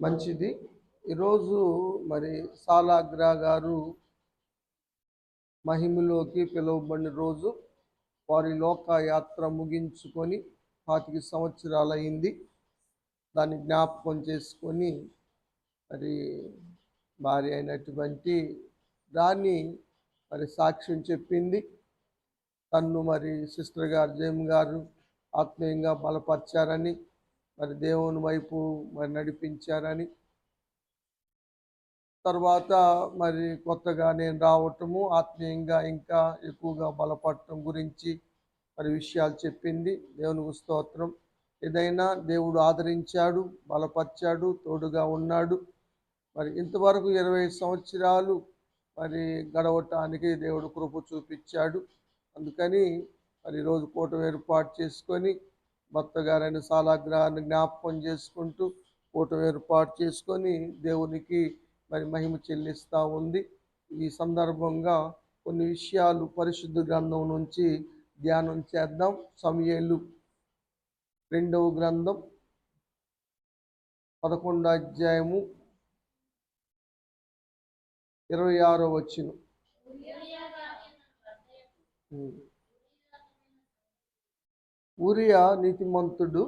మంచిది. ఈరోజు మరి సాలాగ్రా గారు మహిమలోకి పిలువబడిన రోజు వారి లోకయాత్ర ముగించుకొని పాతిక సంవత్సరాలైంది దాన్ని జ్ఞాపకం చేసుకొని మరి భార్య అయినటువంటి దాన్ని మరి సాక్ష్యం చెప్పింది. తన్ను మరి సిస్టర్ గారు జయం గారు ఆత్మీయంగా బలపరిచారని మరి దేవుని వైపు మరి నడిపించారని. తర్వాత మరి కొత్తగా నేను రావటము ఆత్మీయంగా ఇంకా ఎక్కువగా బలపడటం గురించి మరి విషయాలు చెప్పింది. దేవునికి స్తోత్రం. ఏదైనా దేవుడు ఆదరించాడు బలపరిచాడు తోడుగా ఉన్నాడు. మరి ఇంతవరకు ఇరవై సంవత్సరాలు మరి గడవటానికి దేవుడు కృప చూపించాడు. అందుకని మరి ఈరోజు కూటమి ఏర్పాటు చేసుకొని భర్త గారైన సాలాగ్రహాన్ని జ్ఞాపకం చేసుకుంటూ కూటమి ఏర్పాటు చేసుకొని దేవునికి మరి మహిమ చెల్లిస్తూ ఉంది. ఈ సందర్భంగా కొన్ని విషయాలు పరిశుద్ధ గ్రంథం నుంచి ధ్యానం చేద్దాం. సమయలు రెండవ గ్రంథం పదకొండో అధ్యాయము ఇరవై ఆరో వచ్చిన ఊరియా నీతిమంతుడు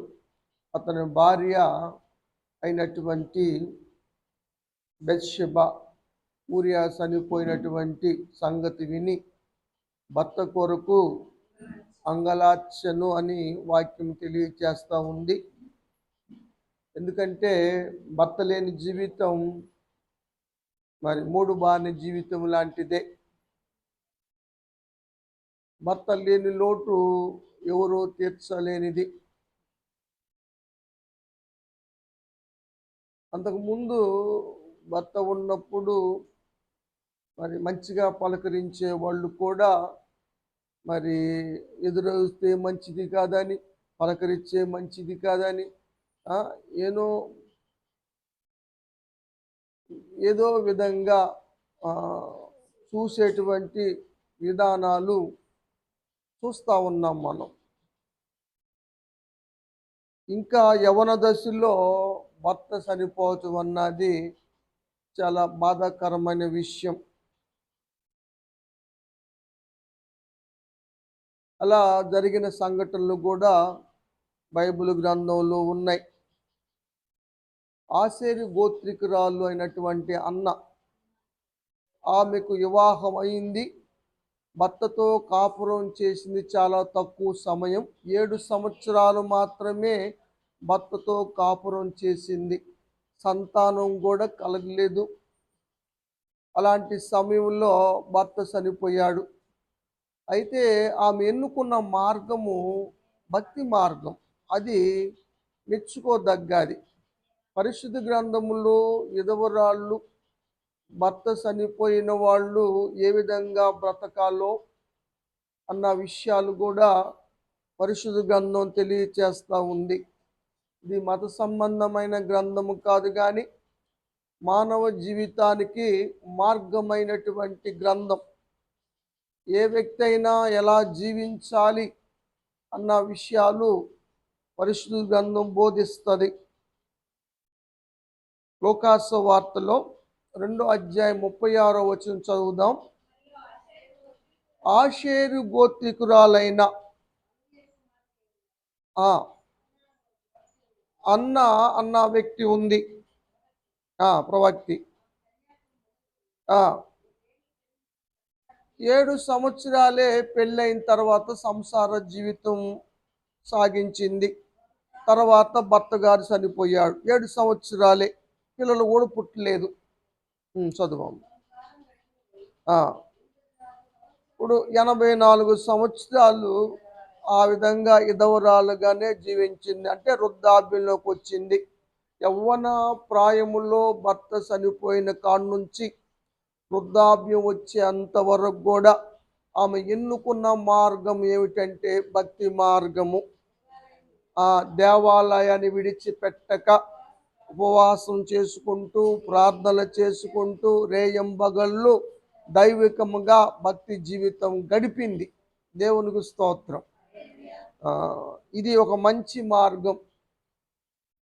అతని భార్య అయినటువంటి బెత్షెబ ఊరియా చనిపోయినటువంటి సంగతి విని భర్త కొరకు అంగలార్చను అని వాక్యం తెలియచేస్తూ ఉంది. ఎందుకంటే భర్త లేని జీవితం మరి మూడు బాని జీవితం లాంటిదే. భర్త లేని లోటు ఎవరో తీర్చలేనిది. అంతకుముందు భర్త ఉన్నప్పుడు మరి మంచిగా పలకరించే వాళ్ళు కూడా మరి ఎదురొస్తే మంచిది కాదని పలకరించే మంచిది కాదని ఆ, ఏనో ఏదో విధంగా చూసేటువంటి విధానాలు చూస్తూ ఉన్నాం మనం. ఇంకా యవన దశలో భర్త చనిపోవటం అన్నది చాలా బాధాకరమైన విషయం. అలా జరిగిన సంఘటనలు కూడా బైబిల్ గ్రంథంలో ఉన్నాయి. ఆసేరి గోత్రికురాలు అయినటువంటి అన్న ఆమెకు వివాహం అయింది. భర్తతో కాపురం చేసింది చాలా తక్కువ సమయం. ఏడు సంవత్సరాలు మాత్రమే భర్తతో కాపురం చేసింది. సంతానం కూడా కలగలేదు. అలాంటి సమయంలో భర్త చనిపోయాడు. అయితే ఆమె ఎన్నుకున్న మార్గము భక్తి మార్గం. అది మెచ్చుకోదగ్గది. పరిశుద్ధ గ్రంథములో విధవరాళ్ళు భర్త చనిపోయిన వాళ్ళు ఏ విధంగా బ్రతకాలో అన్న విషయాలు కూడా పరిశుద్ధ గ్రంథం తెలియచేస్తూ ఉంది. ఇది మత సంబంధమైన గ్రంథము కాదు కానీ మానవ జీవితానికి మార్గమైనటువంటి గ్రంథం. ఏ వ్యక్తి అయినా ఎలా జీవించాలి అన్న విషయాలు పరిశుద్ధ గ్రంథం బోధిస్తుంది. లోకాస వార్తలో రెండో అధ్యాయం ముప్పై ఆరో వచ్చిన చదువుదాం. ఆషేరు గోత్రికురాలైన అన్న అన్న వ్యక్తి ఉంది. ప్రవక్తి. ఏడు సంవత్సరాలే పెళ్ళైన తర్వాత సంసార జీవితం సాగించింది. తర్వాత భర్త గారు చనిపోయాడు. ఏడు సంవత్సరాలే పిల్లలు కూడా పుట్టలేదు. చదువు ఇప్పుడు ఎనభై నాలుగు సంవత్సరాలు ఆ విధంగా ఇదవరాలుగానే జీవించింది. అంటే వృద్ధాప్యంలోకి వచ్చింది. యవ్వన ప్రాయములో భర్త చనిపోయిన కాడ నుంచి వృద్ధాప్యం వచ్చేంత వరకు కూడా ఆమె ఎన్నుకున్న మార్గం ఏమిటంటే భక్తి మార్గము. ఆ దేవాలయాన్ని విడిచిపెట్టక ఉపవాసం చేసుకుంటూ ప్రార్థన చేసుకుంటూ రేయంబగళ్ళు దైవికముగా భక్తి జీవితం గడిపింది. దేవునికి స్తోత్రం. ఇది ఒక మంచి మార్గం.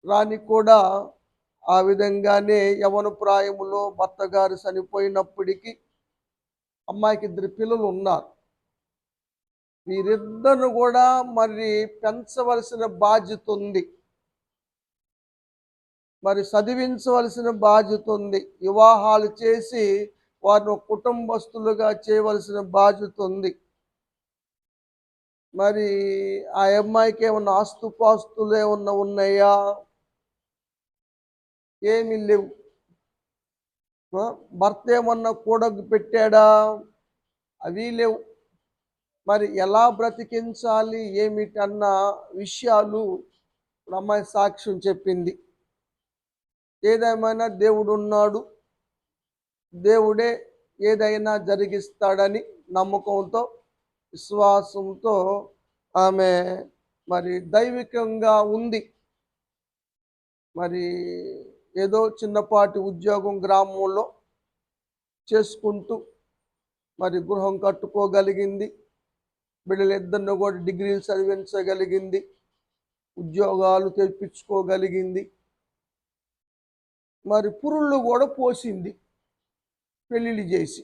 రాని కూడా ఆ విధంగానే యవన ప్రాయములో భర్త గారు చనిపోయినప్పటికీ అమ్మాయికి ఇద్దరు పిల్లలు ఉన్నారు. వీరిద్దరు కూడా మరి పెంచవలసిన బాధ్యత ఉంది. మరి చదివించవలసిన బాధ్యత ఉంది. వివాహాలు చేసి వారిని కుటుంబస్తులుగా చేయవలసిన బాధ్యత ఉంది. మరి ఆ అమ్మాయికి ఏమన్నా ఆస్తుపాస్తులు ఏమన్నా ఉన్నాయా? ఏమీ లేవు. భర్త ఏమన్నా కూడకు పెట్టాడా? అవి లేవు. మరి ఎలా బ్రతికించాలి? ఏమిటన్న విషయాలు అమ్మాయి సాక్ష్యం చెప్పింది. ఏదేమైనా దేవుడు ఉన్నాడు దేవుడే ఏదైనా జరిగిస్తాడని నమ్మకంతో విశ్వాసంతో ఆమె మరి దైవికంగా ఉంది. మరి ఏదో చిన్నపాటి ఉద్యోగం గ్రామంలో చేసుకుంటూ మరి గృహం కట్టుకోగలిగింది. బిడ్డలిద్దరిని కూడా డిగ్రీలు చదివించగలిగింది. ఉద్యోగాలు తెప్పించుకోగలిగింది. మరి పురుళ్ళు కూడా పోసింది పెళ్ళిళ్ళు చేసి.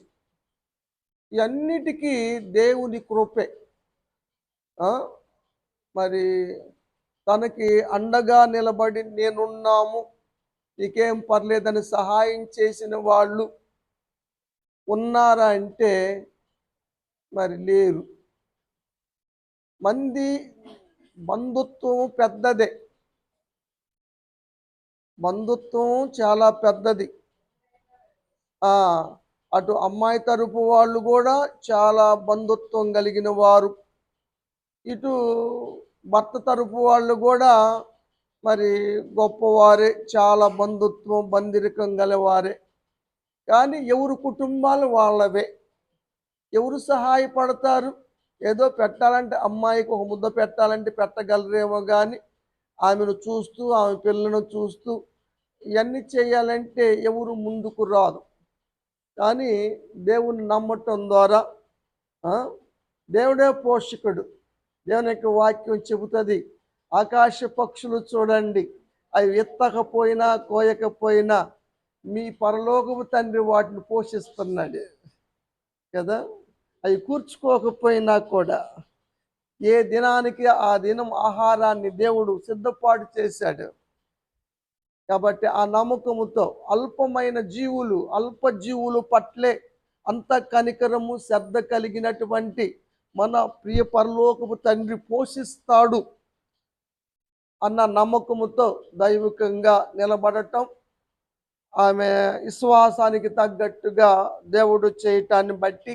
ఇవన్నిటికీ దేవుని కృపే. మరి తనకి అండగా నిలబడి నేనున్నాము నీకేం పర్లేదని సహాయం చేసిన వాళ్ళు ఉన్నారా అంటే మరి లేరు. మంది బంధుత్వం పెద్దదే. బంధుత్వం చాలా పెద్దది. అటు అమ్మాయి తరపు వాళ్ళు కూడా చాలా బంధుత్వం కలిగిన వారు. ఇటు భర్త తరపు వాళ్ళు కూడా మరి గొప్పవారే చాలా బంధుత్వం బందిరికం గలవారే. కానీ ఎవరు కుటుంబాలు వాళ్ళవే. ఎవరు సహాయపడతారు? ఏదో పెట్టాలంటే అమ్మాయికి ఒక ముద్ద పెట్టాలంటే పెట్టగలరేమో కానీ ఆమెను చూస్తూ ఆమె పిల్లలను చూస్తూ ఇవన్నీ చేయాలంటే ఎవరు ముందుకు రాదు. కానీ దేవుని నమ్మటం ద్వారా దేవుడే పోషకుడు. దేవుని యొక్క వాక్యం చెబుతుంది ఆకాశ పక్షులు చూడండి అవి ఎత్తకపోయినా కోయకపోయినా మీ పరలోకపు తండ్రి వాటిని పోషిస్తున్నాడు. కదా? అవి కూర్చుకోకపోయినా కూడా ఏ దినానికి ఆ దినం ఆహారాన్ని దేవుడు సిద్ధపాటు చేశాడు. కాబట్టి ఆ నమ్మకముతో అల్పమైన జీవులు అల్ప జీవులు పట్లే అంత కనికరము శ్రద్ధ కలిగినటువంటి మన ప్రియ పరలోకపు తండ్రి పోషిస్తాడు అన్న నమ్మకముతో దైవికంగా నిలబడటం ఆమె విశ్వాసానికి తగ్గట్టుగా దేవుడు చేయటాన్ని బట్టి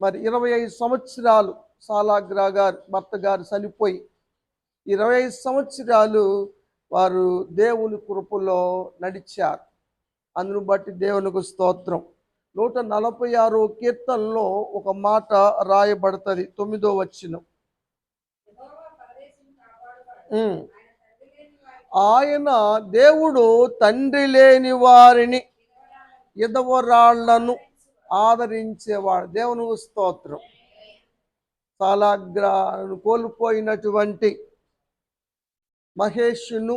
మరి ఇరవై ఐదు సంవత్సరాలు సాలాగ్రా గారు భర్త గారు చనిపోయి ఇరవై ఐదు సంవత్సరాలు వారు దేవుని కృపలో నడిచారు. అందును బట్టి దేవునికి స్తోత్రం. నూట నలభై ఆరో కీర్తనలో ఒక మాట రాయబడుతుంది తొమ్మిదో వచ్చిన ఆయన దేవుడు తండ్రి లేని వారిని ఇదవరాళ్ళను ఆదరించేవాడు. దేవుని స్తోత్రం. సాలాగ్రాను కోల్పోయినటువంటి మహేష్ను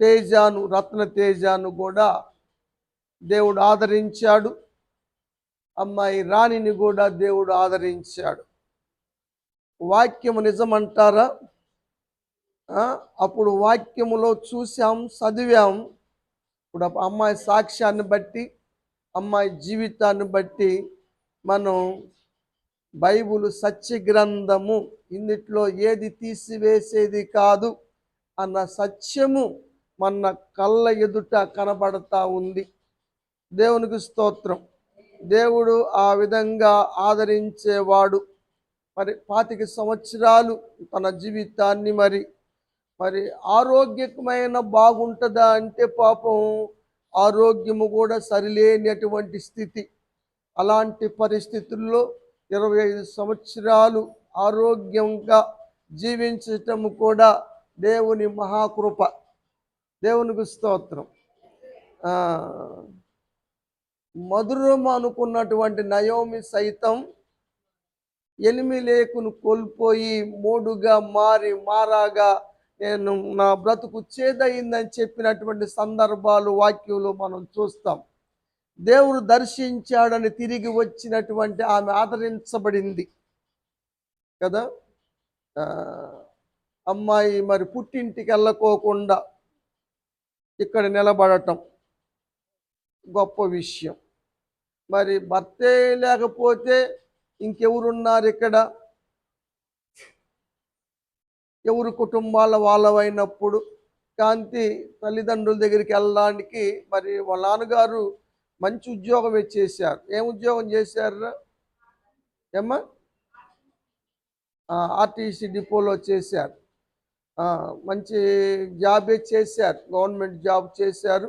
తేజాను రత్న తేజాను కూడా దేవుడు ఆదరించాడు. అమ్మాయి రాణిని కూడా దేవుడు ఆదరించాడు. వాక్యము నిజమంటారా? అప్పుడు వాక్యములో చూసాం చదివాం. ఇప్పుడు అమ్మాయి సాక్ష్యాన్ని బట్టి అమ్మాయి జీవితాన్ని బట్టి మనం బైబుల్ సత్య గ్రంథము ఇన్నిట్లో ఏది తీసివేసేది కాదు అన్న సత్యము మన కళ్ళ ఎదుట కనబడతా ఉంది. దేవునికి స్తోత్రం. దేవుడు ఆ విధంగా ఆదరించేవాడు. మరి పాతిక సంవత్సరాలు తన జీవితాన్ని మరి మరి ఆరోగ్యమైన బాగుంటుందా అంటే పాపం ఆరోగ్యము కూడా సరిలేనటువంటి స్థితి. అలాంటి పరిస్థితుల్లో ఇరవై ఐదు సంవత్సరాలు ఆరోగ్యంగా జీవించటం కూడా దేవుని మహాకృప. దేవునికి స్తోత్రం. మధురం అనుకున్నటువంటి నయోమి సైతం ఎనిమిలేకును కోల్పోయి మూడుగా మారి మారాగా నేను నా బ్రతుకు చేదయిందని చెప్పినటువంటి సందర్భాలు వాక్యంలో మనం చూస్తాం. దేవుడు దర్శించాడని తిరిగి వచ్చినటువంటి ఆమె ఆదరించబడింది. కదా? అమ్మాయి మరి పుట్టింటికి వెళ్ళకోకుండా ఇక్కడ నిలబడటం గొప్ప విషయం. మరి భర్తే లేకపోతే ఇంకెవరున్నారు ఇక్కడ? ఎవరు కుటుంబాల వాళ్ళవైనప్పుడు? కాంతి తల్లిదండ్రుల దగ్గరికి వెళ్ళడానికి మరి వాళ్ళ నాన్నగారు మంచి ఉద్యోగం చేశారు? ఏం ఉద్యోగం చేశారు? ఏమ్మా? ఆర్టీసీ డిపోలో చేశారు. మంచి జాబే చేశారు? గవర్నమెంట్ జాబ్ చేశారు.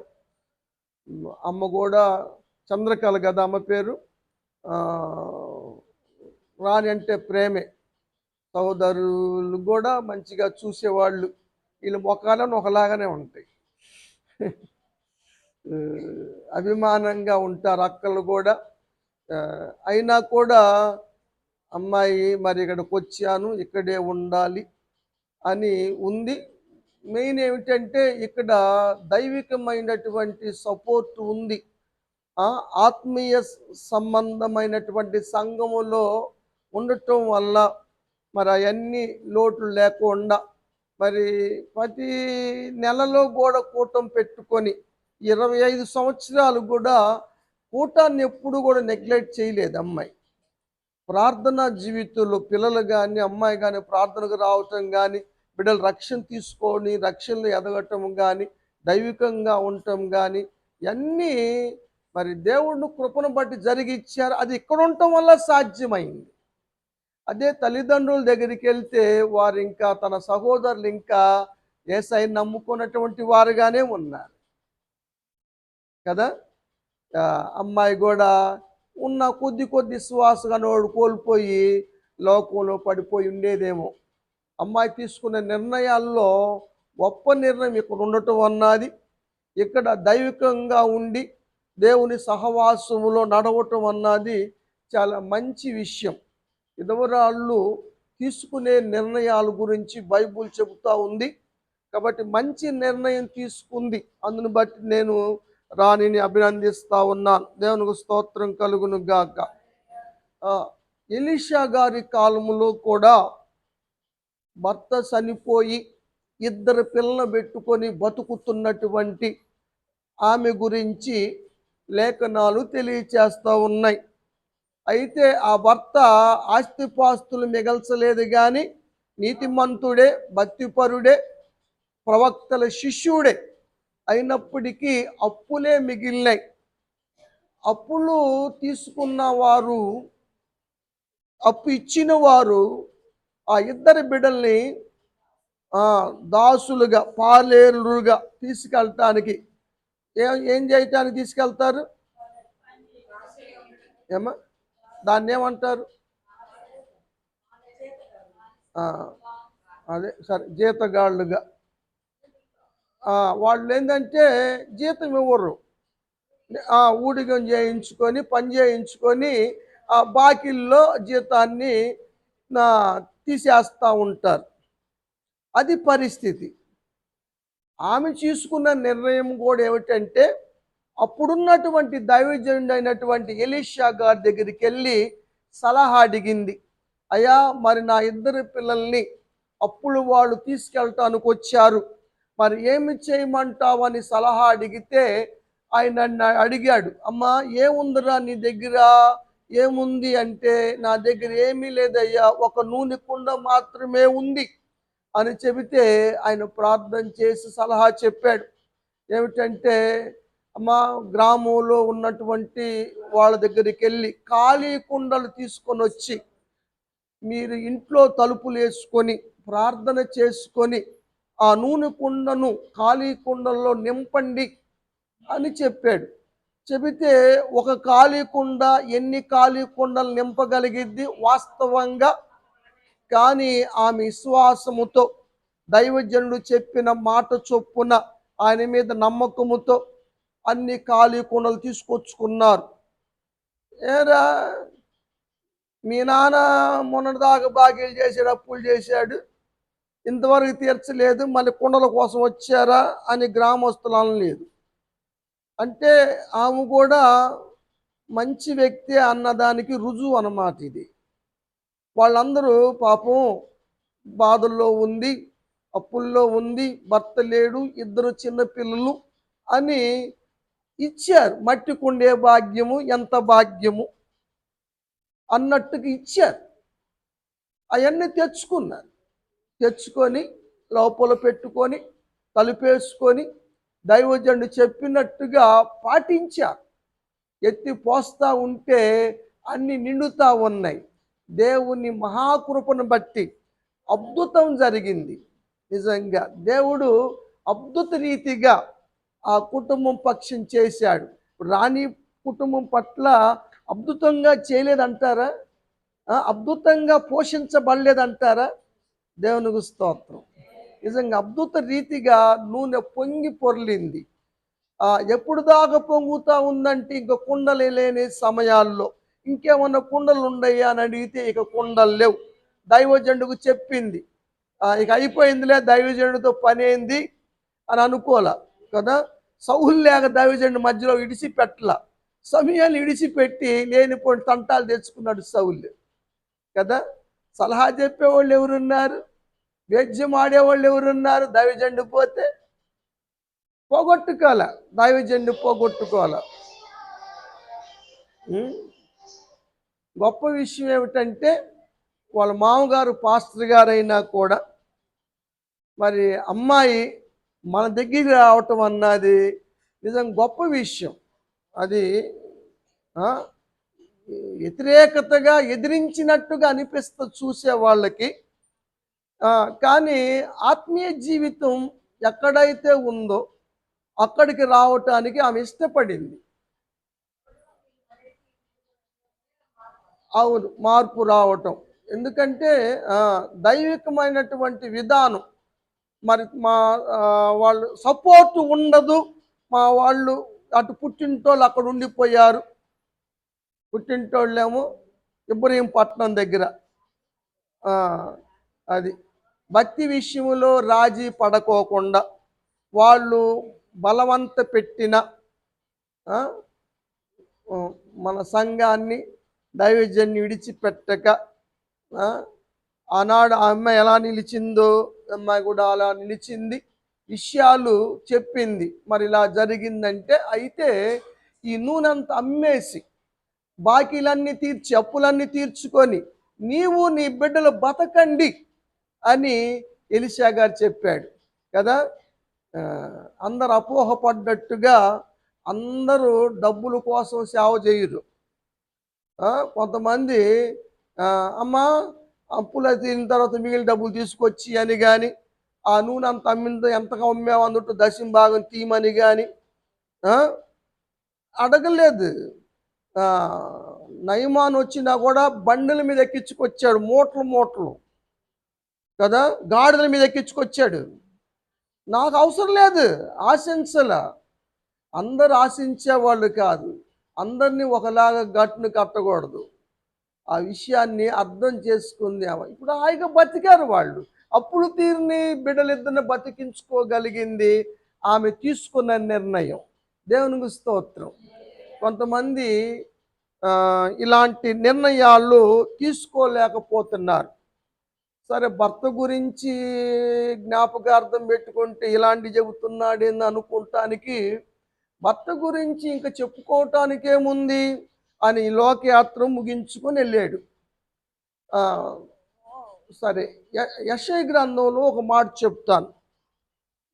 అమ్మ కూడా చంద్రకళ కదా అమ్మ పేరు. రాణి అంటే ప్రేమే. సహోదరులు కూడా మంచిగా చూసేవాళ్ళు. వీళ్ళ ముఖాలను ఒకలాగానే ఉంటాయి. అభిమానంగా ఉంటారు అక్కలు కూడా. అయినా కూడా అమ్మాయి మరి ఇక్కడికి వచ్చాను ఇక్కడే ఉండాలి అని ఉంది. మెయిన్ ఏమిటంటే ఇక్కడ దైవికమైనటువంటి సపోర్ట్ ఉంది. ఆత్మీయ సంబంధమైనటువంటి సంఘములో ఉండటం వల్ల మరి అవన్నీ లోట్లు లేకుండా మరి ప్రతి నెలలో కూడా కూటం పెట్టుకొని ఇరవై ఐదు సంవత్సరాలు కూడా కూటాన్ని ఎప్పుడు కూడా నెగ్లెక్ట్ చేయలేదు అమ్మాయి. ప్రార్థనా జీవితంలో పిల్లలు కానీ అమ్మాయి కానీ ప్రార్థనకు రావటం కానీ బిడ్డలు రక్షణ తీసుకొని రక్షణలో ఎదగటం కానీ దైవికంగా ఉండటం కానీ ఇవన్నీ మరి దేవుడిని కృపను బట్టి జరిగిచ్చారు. అది ఇక్కడ ఉండటం వల్ల సాధ్యమైంది. అదే తల్లిదండ్రుల దగ్గరికి వెళ్తే వారు ఇంకా తన సహోదరులు ఇంకా ఏసై నమ్ముకున్నటువంటి వారుగానే ఉన్నారు. కదా? అమ్మాయి కూడా ఉన్న కొద్ది కొద్ది శ్వాసగా నోడు కోల్పోయి లోకంలో పడిపోయి ఉండేదేమో. అమ్మాయి తీసుకున్న నిర్ణయాల్లో గొప్ప నిర్ణయం ఇక్కడ ఉండటం అన్నది ఇక్కడ దైవికంగా ఉండి దేవుని సహవాసములో నడవటం అన్నది చాలా మంచి విషయం. ఇదవరాళ్ళు తీసుకునే నిర్ణయాల గురించి బైబుల్ చెబుతూ ఉంది. కాబట్టి మంచి నిర్ణయం తీసుకుంది. అందును బట్టి నేను రాణిని అభినందిస్తూ ఉన్నాను. దేవునికి స్తోత్రం కలుగును గాక. ఆ, ఎలీషా గారి కాలంలో కూడా భర్త చనిపోయి ఇద్దరు పిల్లలు పెట్టుకొని బతుకుతున్నటువంటి ఆమె గురించి లేఖనాలు తెలియచేస్తూ ఉన్నాయి. అయితే ఆ భర్త ఆస్తిపాస్తులు మిగల్చలేదు కానీ నీతిమంతుడే భక్తిపరుడే ప్రవక్తల శిష్యుడే. అయినప్పటికీ అప్పులే మిగిలినాయి అప్పులు తీసుకున్న వారు అప్పు ఇచ్చిన వారు ఆ ఇద్దరి బిడ్డల్ని దాసులుగా పాలేరులుగా తీసుకెళ్ళటానికి ఏం ఏం చేయటానికి తీసుకెళ్తారు? ఏమా? దాన్ని ఏమంటారు? అదే సరే జీతగాళ్ళుగా. వాళ్ళు ఏంటంటే జీతం ఇవ్వరు. ఊడిగం చేయించుకొని పని చేయించుకొని ఆ బాకీల్లో జీతాన్ని నా తీసేస్తూ ఉంటారు. అది పరిస్థితి. ఆమె తీసుకున్న నిర్ణయం కూడా ఏమిటంటే అప్పుడున్నటువంటి దైవజనుడు అయినటువంటి ఎలీషా గారి దగ్గరికి వెళ్ళి సలహా అడిగింది. అయ్యా మరి నా ఇద్దరు పిల్లల్ని అప్పులు వాళ్ళు తీసుకెళ్ళటానికి వచ్చారు. మరి ఏమి చేయమంటావని సలహా అడిగితే ఆయన అడిగాడు అమ్మా ఏముందిరా నీ దగ్గర? ఏముంది అంటే నా దగ్గర ఏమీ లేదయ్యా ఒక నూనె కుండ మాత్రమే ఉంది అని చెబితే ఆయన ప్రార్థన చేసి సలహా చెప్పాడు. ఏమిటంటే అమ్మ గ్రామంలో ఉన్నటువంటి వాళ్ళ దగ్గరికి వెళ్ళి ఖాళీ కుండలు తీసుకొని వచ్చి మీరు ఇంట్లో తలుపులు వేసుకొని ప్రార్థన చేసుకొని ఆ నూనె కుండను ఖాళీ కుండల్లో నింపండి అని చెప్పాడు. చెబితే ఒక ఖాళీ కుండ ఎన్ని ఖాళీ కుండలు నింపగలిగిద్ది? వాస్తవంగా కానీ ఆమె విశ్వాసముతో దైవజనుడు చెప్పిన మాట చొప్పున ఆయన మీద నమ్మకముతో అన్ని ఖాళీ కుండలు తీసుకొచ్చుకున్నారు. ఏరా మీ నాన్న మొన్నటిదాకా బాకీలు చేశాడు అప్పులు చేశాడు. ఇంతవరకు తీర్చలేదు మళ్ళీ కుండల కోసం వచ్చారా అని గ్రామస్తులు అనలేదు అంటే ఆమె కూడా మంచి వ్యక్తి అన్నదానికి రుజువు అన్నమాట ఇది. వాళ్ళందరూ పాపం బాధల్లో ఉంది అప్పుల్లో ఉంది భర్త లేడు ఇద్దరు చిన్నపిల్లలు అని ఇచ్చారు. మట్టి కుండే భాగ్యము ఎంత భాగ్యము అన్నట్టుగా ఇచ్చారు. అవన్నీ తెచ్చుకున్నారు. తెచ్చుకొని లోపల పెట్టుకొని తలుపేసుకొని దైవజనుడు చెప్పినట్టుగా పాటించారు ఎత్తి పోస్తా ఉంటే అన్ని నిండుతా ఉన్నాయి. దేవుని మహాకృపను బట్టి అద్భుతం జరిగింది. నిజంగా దేవుడు అద్భుత రీతిగా ఆ కుటుంబం పక్షం చేశాడు. రాణి కుటుంబం పట్ల అద్భుతంగా చేయలేదంటారా? అద్భుతంగా పోషించబడలేదంటారా? దేవునికి స్తోత్రం. నిజంగా అద్భుత రీతిగా నూనె పొంగి పొర్లింది. ఎప్పుడు దాకా పొంగుతూ ఉందంటే ఇంక కుండలు లేని సమయాల్లో. ఇంకేమన్నా కుండలు ఉండయా అని అడిగితే ఇక కుండలు లేవు. దైవజండుకు చెప్పింది. ఇక అయిపోయిందిలే దైవజనుడితో పని అయింది అని అనుకోలే. కదా? సౌలు లేక దైవజండు మధ్యలో ఇడిచిపెట్టల. సమయాన్ని ఇడిచిపెట్టి లేనిపోయిన తంటాలు తెచ్చుకున్నాడు సౌలు. కదా? సలహా చెప్పేవాళ్ళు ఎవరున్నారు? వేద్యం ఆడేవాళ్ళు ఎవరున్నారు? దైవజండు పోతే పోగొట్టుకోవాల? దైవజండు పోగొట్టుకోవాల? గొప్ప విషయం ఏమిటంటే వాళ్ళ మామగారు పాస్టర్ గారైనా కూడా మరి అమ్మాయి మన దగ్గరికి రావటం అన్నది నిజం గొప్ప విషయం. అది వ్యతిరేకతగా ఎదిరించినట్టుగా అనిపిస్తుంది చూసే వాళ్ళకి. కానీ ఆత్మీయ జీవితం ఎక్కడైతే ఉందో అక్కడికి రావటానికి ఆమె ఇష్టపడింది. అవును మార్పు రావటం. ఎందుకంటే దైవికమైనటువంటి విధానం. మరి మా వాళ్ళు సపోర్ట్ ఉండదు. మా వాళ్ళు అటు పుట్టింటోళ్ళు అక్కడ ఉండిపోయారు. పుట్టింటోళ్ళేమో ఇబ్రహీంపట్నం దగ్గర. అది. భక్తి విషయంలో రాజీ పడకోకుండా వాళ్ళు బలవంత పెట్టిన మన సంఘాన్ని దైవజన్ని విడిచిపెట్టక ఆనాడు ఆ అమ్మాయి ఎలా నిలిచిందో అమ్మాయి కూడా అలా నిలిచింది విషయాలు చెప్పింది. మరి ఇలా జరిగిందంటే అయితే ఈ నూనెంత అమ్మేసి బాకీలన్నీ తీర్చి అప్పులన్నీ తీర్చుకొని నీవు నీ బిడ్డలు బతకండి అని ఎలిషా గారు చెప్పాడు. కదా? అందరు అపోహపడ్డట్టుగా అందరూ డబ్బుల కోసం సేవ చేయరు. కొంతమంది అమ్మా అప్పులు తీరిన తర్వాత మిగిలిన డబ్బులు తీసుకొచ్చి అని కానీ ఆ నూనె అంత అమ్మిందో ఎంతగా అమ్మావు అన్నట్టు దశం భాగం తీయమని కానీ అడగలేదు. నయమాన్ వచ్చినా కూడా బండల మీద ఎక్కించుకొచ్చాడు మూటలు మూటలు. కదా? గాడిదల మీద ఎక్కించుకొచ్చాడు. నాకు అవసరం లేదు ఆశించల. అందరు ఆశించే వాళ్ళు కాదు. అందరినీ ఒకలాగా గట్టును కట్టకూడదు. ఆ విషయాన్ని అర్థం చేసుకుంది ఆమె. ఇప్పుడు హాయిగా బతికారు వాళ్ళు. అప్పుడు తీరుని బిడ్డలిద్దరిని బతికించుకోగలిగింది ఆమె తీసుకున్న నిర్ణయం. దేవునికి స్తోత్రం. కొంతమంది ఇలాంటి నిర్ణయాలు తీసుకోలేకపోతున్నారు. సరే భర్త గురించి జ్ఞాపకార్థం పెట్టుకుంటే ఇలాంటి చెబుతున్నాడేంది అనుకుంటానికి భర్త గురించి ఇంకా చెప్పుకోవటానికేముంది అని లోకయాత్ర ముగించుకొని వెళ్ళాడు. సరే యశయ గ్రంథంలో ఒక మాట చెప్తాను.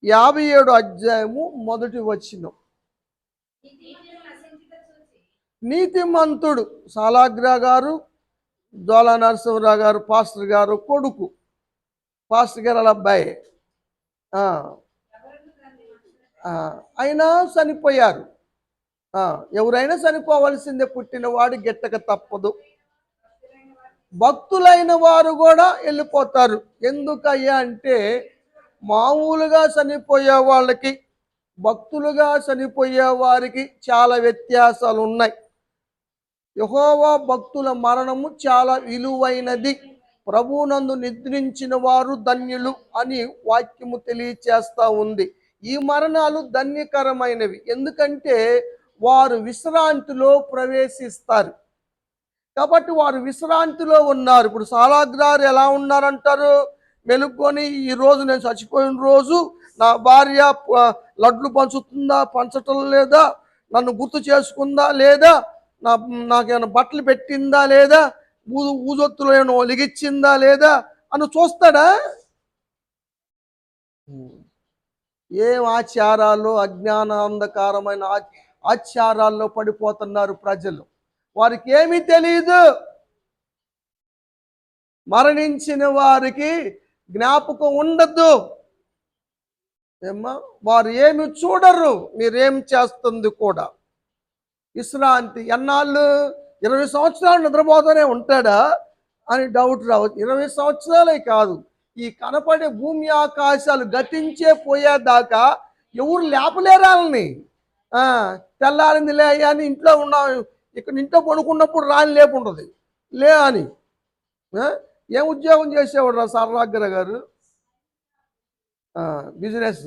యాభై ఏడు అధ్యాయము మొదటి వచనం. నీతిమంతుడు సాలాగ్రా గారు జ్వాలా నరసింహరావు గారు పాస్టర్ గారు కొడుకు. పాస్టర్ గారు వాళ్ళ అబ్బాయి. అయినా చనిపోయారు. ఎవరైనా చనిపోవలసిందే పుట్టినవాడు గెట్టక తప్పదు. భక్తులైన వారు కూడా వెళ్ళిపోతారు. ఎందుకయ్యా అంటే మామూలుగా చనిపోయే వాళ్ళకి భక్తులుగా చనిపోయే వారికి చాలా వ్యత్యాసాలు ఉన్నాయి యహోవా భక్తుల మరణము చాలా విలువైనది. ప్రభునందు నిద్రించిన వారు ధన్యులు అని వాక్యము తెలియచేస్తూ ఉంది. ఈ మరణాలు ధన్యకరమైనవి. ఎందుకంటే వారు విశ్రాంతిలో ప్రవేశిస్తారు. కాబట్టి వారు విశ్రాంతిలో ఉన్నారు. ఇప్పుడు సాలాగ్రారు ఎలా ఉన్నారంటారు? మెలుక్కొని ఈ రోజు నేను చచ్చిపోయిన రోజు నా భార్య లడ్లు పంచుతుందా పంచటం లేదా? నన్ను గుర్తు చేసుకుందా లేదా? నా నాకేమైనా బట్టలు పెట్టిందా లేదా? ఊదు ఊజొత్తులు ఏమైనా ఒలిగిచ్చిందా లేదా? అని చూస్తాడా? ఏం ఆచారాలు అజ్ఞాన అంధకారమైన ఆచారాల్లో పడిపోతున్నారు ప్రజలు. వారికి ఏమీ తెలియదు మరణించిన వారికి జ్ఞాపకం ఉండదు. ఏమ్మా? వారు ఏమి చూడరు. మీరేం చేస్తుంది కూడా? విశ్రాంతి ఎన్నాళ్ళు? ఇరవై సంవత్సరాలు నిద్రపోతూనే ఉంటాడా? అని డౌట్ రావచ్చు. ఇరవై సంవత్సరాలే కాదు. ఈ కనపడే భూమి ఆకాశాలు గతించే పోయేదాకా ఎవరు లేపలేరాలని తెల్లారింది లే అని ఇంట్లో ఉన్నా ఇక్కడ ఇంట్లో పడుకున్నప్పుడు రాని లేపుంటుంది లే అని. ఏం ఉద్యోగం చేసేవాడు రా సర్రాగ్గర గారు? బిజినెస్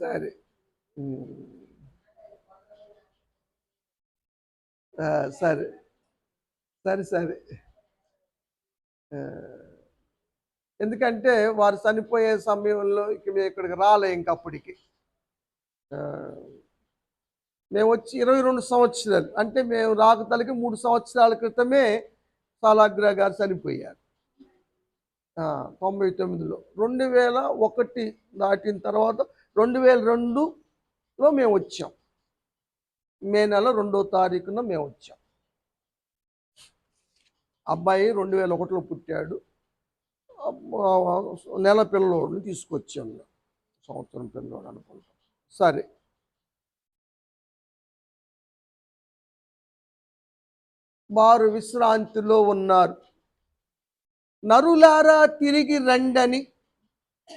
సరే ఉమ్. ఆ, సరే. సరే సరే. ఎందుకంటే వారు చనిపోయే సమయంలో ఇక మేము ఇక్కడికి రాలే ఇంకప్పటికి. మేము వచ్చి ఇరవై రెండు సంవత్సరాలు అంటే మేము రాక తలకి మూడు సంవత్సరాల క్రితమే సాలాగ్ర గారు చనిపోయారు. తొంభై తొమ్మిదిలో. రెండు వేల ఒకటి దాటిన తర్వాత రెండు వేల రెండులో మేము వచ్చాం. మే నెల రెండో తారీఖున మేము వచ్చాం. అబ్బాయి రెండు వేల ఒకటిలో పుట్టాడు. నెల పిల్లోడిని తీసుకొచ్చాను. సంవత్సరం పిల్లోడు అనుకుంటాం. సరే. వారు విశ్రాంతిలో ఉన్నారు. నరులారా తిరిగి రండని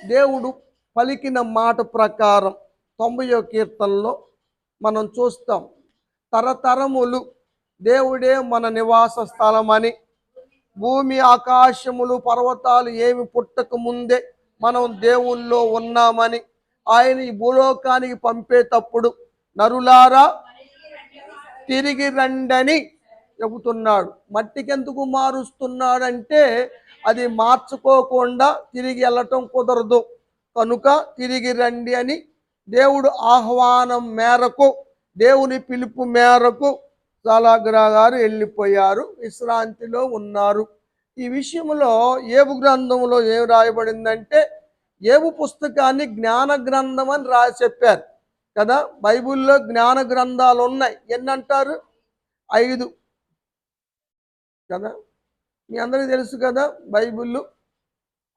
దేవుడు పలికిన మాట ప్రకారం తొంభయో కీర్తనలో మనం చూస్తాం. తరతరములు దేవుడే మన నివాస స్థలమని. భూమి ఆకాశములు పర్వతాలు ఏమి పుట్టక ముందే మనం దేవుల్లో ఉన్నామని. ఆయన ఈ భూలోకానికి పంపేటప్పుడు నరులారా తిరిగి రండని చెబుతున్నాడు. మట్టికెందుకు మారుస్తున్నాడంటే అది మార్చుకోకుండా తిరిగి వెళ్ళటం కుదరదు. కనుక తిరిగి రండి అని దేవుడు ఆహ్వానం మేరకు దేవుని పిలుపు మేరకు సాలాగ్రా గారు వెళ్ళిపోయారు విశ్రాంతిలో ఉన్నారు. ఈ విషయంలో ఏబు గ్రంథంలో ఏం రాయబడిందంటే ఏబు పుస్తకాన్ని జ్ఞాన గ్రంథం అని రాసి చెప్పారు. కదా? బైబిల్లో జ్ఞాన గ్రంథాలు ఉన్నాయి. ఎన్ని అంటారు ఐదు. కదా? మీ అందరికీ తెలుసు కదా? బైబిల్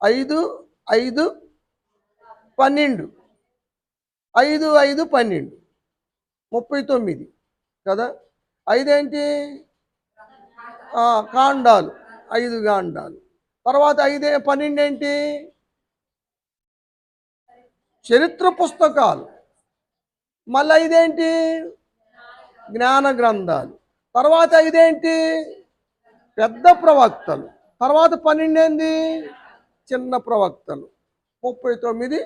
ఐదు ఐదు పన్నెండు. ఐదు ఐదు పన్నెండు. ముప్పై తొమ్మిది. కదా? ఐదేంటి? కాండాలు. ఐదు కాండాలు. తర్వాత ఐదే పన్నెండు ఏంటి చరిత్ర పుస్తకాలు. మళ్ళీ ఐదేంటి? జ్ఞాన గ్రంథాలు. తర్వాత ఐదేంటి? పెద్ద ప్రవక్తలు. తర్వాత పన్నెండు ఏంది చిన్న ప్రవక్తలు. ముప్పై తొమ్మిది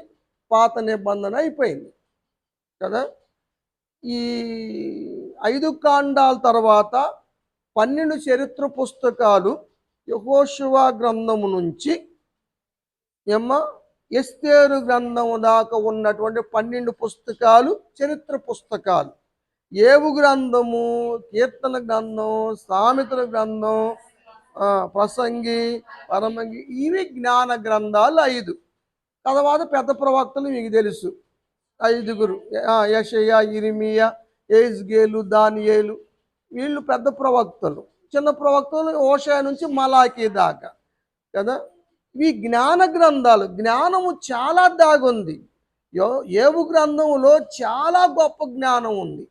పాత నిబంధన అయిపోయింది. కదా? ఈ ఐదు కాండాల తర్వాత పన్నెండు చరిత్ర పుస్తకాలు యహోశివా గ్రంథము నుంచి ఏమ్మ? ఎస్తేరు గ్రంథము దాకా ఉన్నటువంటి పన్నెండు పుస్తకాలు చరిత్ర పుస్తకాలు. ఏవు గ్రంథము కీర్తన గ్రంథం సామెతల గ్రంథం ప్రసంగి పరమంగి ఇవి జ్ఞాన గ్రంథాలు ఐదు. తర్వాత పెద్ద ప్రవక్తలు మీకు తెలుసు. ఐదుగురు. యషయ ఇరిమియ ఏజ్గేలు దానియేలు. వీళ్ళు పెద్ద ప్రవక్తలు. చిన్న ప్రవక్తలు ఓషయ నుంచి మలాకీ దాకా. కదా? ఈ జ్ఞాన గ్రంథాలు జ్ఞానము చాలా దాగుంది. యో ఏవు గ్రంథంలో చాలా గొప్ప జ్ఞానం ఉంది.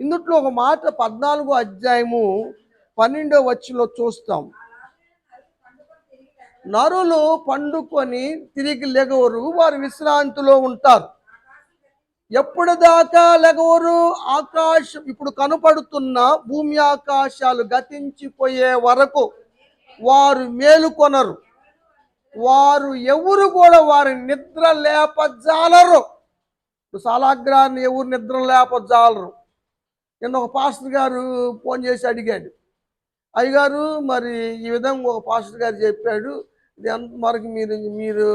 ఇందుట్లో ఒక మాట పద్నాలుగో అధ్యాయము పన్నెండో వచ్చిలో చూస్తాం. నరులు పండుకొని తిరిగి లెగవరు వారు విశ్రాంతిలో ఉంటారు. ఎప్పుడు దాకా లెగవరు? ఆకాశం ఇప్పుడు కనపడుతున్న భూమి ఆకాశాలు గతించిపోయే వరకు వారు మేలుకొనరు. వారు ఎవరు కూడా వారి నిద్ర లేపజాలరు. సాలాగ్రాన్ని ఎవరు నిద్ర లేపజాలరు? నిన్న ఒక పాస్టర్ గారు ఫోన్ చేసి అడిగాడు. అయ్యగారు మరి ఈ విధంగా ఒక పాస్టర్ గారు చెప్పాడు. ఇది ఎంత మీరు మీరు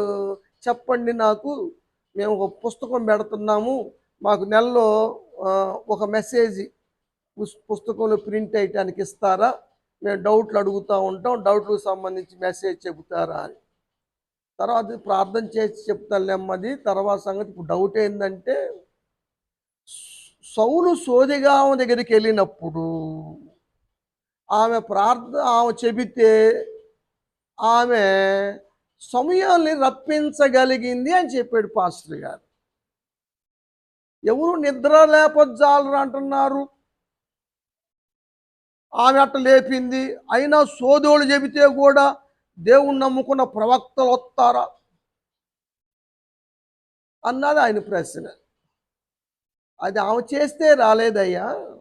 చెప్పండి నాకు. మేము ఒక పుస్తకం పెడుతున్నాము. మాకు నెలలో ఒక మెసేజ్ పుస్తకంలో ప్రింట్ అయ్యటానికి ఇస్తారా? మేము డౌట్లు అడుగుతూ ఉంటాం. డౌట్లకు సంబంధించి మెసేజ్ చెబుతారా అని. తర్వాత ప్రార్థన చేసి చెప్తాను నెమ్మది. తర్వాత సంగతి ఇప్పుడు డౌట్ ఏంటంటే సౌలు సోదిగామ దగ్గరికి వెళ్ళినప్పుడు ఆమె ప్రార్థన ఆమె చెబితే ఆమె సమయాన్ని రప్పించగలిగింది అని చెప్పాడు పాస్టర్ గారు. ఎవరు నిద్ర లేపజాలరు అంటున్నారు? ఆమె అట్ట లేపింది. అయినా సోదోళ్ళు చెబితే కూడా దేవుణ్ణి నమ్ముకున్న ప్రవక్తలు వస్తారా? అన్నది ఆయన ప్రశ్న. అది ఆమె చేస్తే రాలేదయ్యా.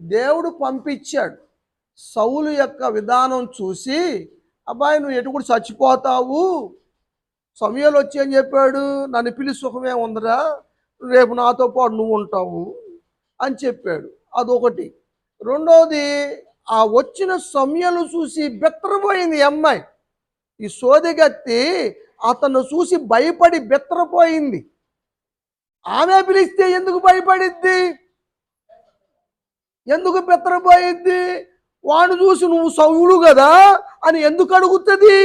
దేవుడు పంపించాడు. సౌలు యొక్క విధానం చూసి అబ్బాయి నువ్వు ఎటు కూడా చచ్చిపోతావు. సమయాలు వచ్చి అని చెప్పాడు. నన్ను పిలి సుఖమే ఉందిరా. రేపు నాతో పాటు నువ్వు ఉంటావు అని చెప్పాడు. అదొకటి. రెండోది ఆ వచ్చిన సమయాలు చూసి బెత్తరపోయింది అమ్మాయి. ఈ సోదిగత్తి అతను చూసి భయపడి బెత్తరపోయింది. ఆమె పిలిస్తే ఎందుకు భయపడిద్ది? ఎందుకు బెత్తరపోయిద్ది? వాడు చూసి నువ్వు సౌలు కదా అని ఎందుకు అడుగుతుంది?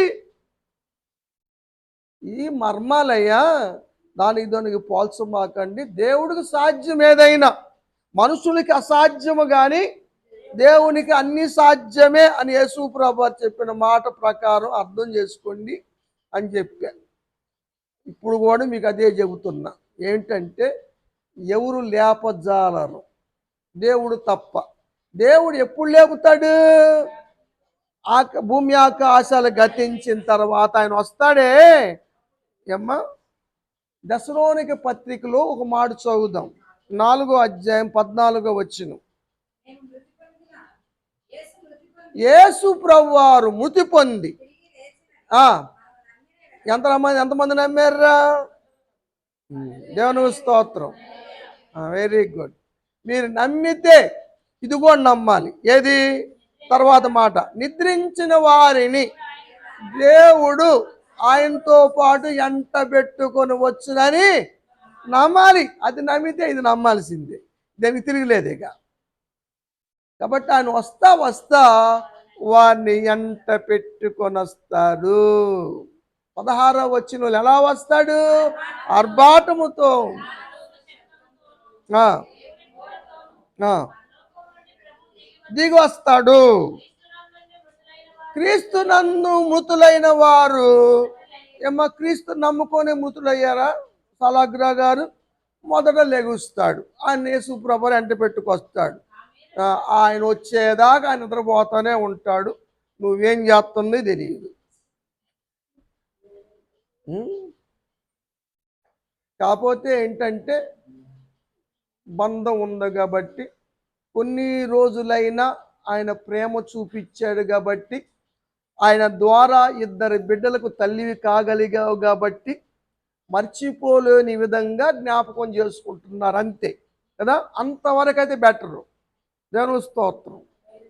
ఈ మర్మాలయ్యా దానికి దానికి పోల్చమాకండి దేవుడికి సాధ్యం ఏదైనా మనుషులకి అసాధ్యము కానీ దేవునికి అన్ని సాధ్యమే అని యేసు ప్రభు చెప్పిన మాట ప్రకారం అర్థం చేసుకోండి అని చెప్పా. ఇప్పుడు కూడా మీకు అదే చెబుతున్నా. ఏంటంటే ఎవరు లేపజాలరు దేవుడు తప్ప. దేవుడు ఎప్పుడు లేపుతాడు? ఆ భూమి ఆకాశాలు గతించిన తర్వాత ఆయన వస్తాడే. ఏమ్మా? దశలోనికి పత్రికలో ఒక మాట చదువుదాం. నాలుగో అధ్యాయం పద్నాలుగో వచ్చిన యేసు ప్రభువారు మృతి పొంది. ఆ, ఎంతమంది ఎంతమంది నమ్మారా దేవుని స్తోత్రం. వెరీ గుడ్ మీరు నమ్మితే ఇది కూడా నమ్మాలి. ఏది? తర్వాత మాట. నిద్రించిన వారిని దేవుడు ఆయనతో పాటు ఎంట పెట్టుకొని వచ్చునని నమ్మాలి. అది నమ్మితే ఇది నమ్మాల్సిందే. దానికి తిరగలేదు ఇక. కాబట్టి ఆయన వస్తా వస్తా వారిని ఎంట పెట్టుకొని వస్తారు పదహారో వచ్చిన వాళ్ళు ఎలా వస్తాడు? ఆర్భాటముతో. ఆ, దిగి వస్తాడు క్రీస్తు నన్ను మృతులైన వారు. ఏమో క్రీస్తు నమ్ముకొని మృతులయ్యారా? సలాగ్రా గారు మొదట లెగుస్తాడు. ఆయన యేసుప్రభు ఎంట పెట్టుకొస్తాడు. ఆయన వచ్చేదాకా ఆయన నిద్రపోతూనే ఉంటాడు. నువ్వేం చేస్తుంది తెలియదు. కాకపోతే ఏంటంటే బంధం ఉంది కాబట్టి కొన్ని రోజులైనా ఆయన ప్రేమ చూపించాడు కాబట్టి ఆయన ద్వారా ఇద్దరు బిడ్డలకు తల్లివి కాగలిగావు కాబట్టి మర్చిపోలేని విధంగా జ్ఞాపకం చేసుకుంటున్నారు అంతే కదా? అంతవరకు అయితే బెటరు. దేవుని స్తోత్రం.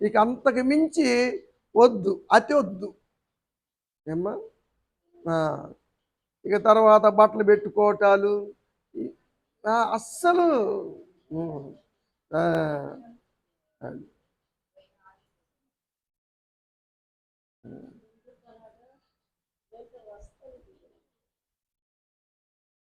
ఇక అంతకు మించి వద్దు అతి వద్దు. ఏమ్మా? ఇక తర్వాత బట్టలు పెట్టుకోవటాలు అస్సలు Uh,